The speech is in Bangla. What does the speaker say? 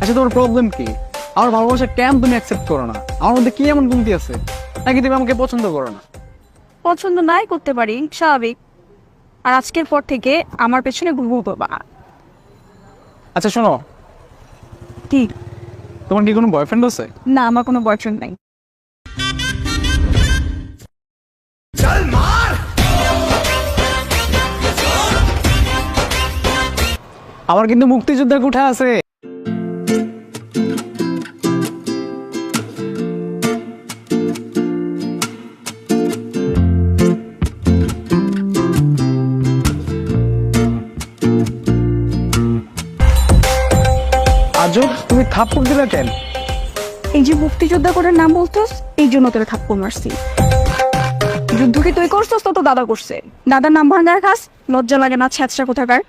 আচ্ছা তোমার প্রবলেম কি? আমার ভালোবাসা কেন তুমি অ্যাকসেপ্ট করো না। আমার মধ্যে কি এমন কমতি আছে? নাকি তুমি আমাকে পছন্দ করো না? পছন্দ নাই করতে পারি স্বাভাবিক। আর আজকের পর থেকে আমার পেছনে ঘুরবো বাবা আচ্ছা শোনো। কি? তোমার কি কোনো বয়ফ্রেন্ড আছে? না আমার কোনো বয়ফ্রেন্ড নাই। আমার কিন্তু মুক্তিযোদ্ধা কুঠা আছে। আজও তুমি থাপ্পড় দিলে কেন? এই যে মুক্তিযোদ্ধা করে নাম বলতোস এই জন্য তোরা থাপ্পড় মারছি। যুদ্ধ কি তুই করছস? তো দাদা করছে। দাদার নাম ভাঙার খাস লজ্জা লাগে না ছ্যাঁচড়া কোথাকার।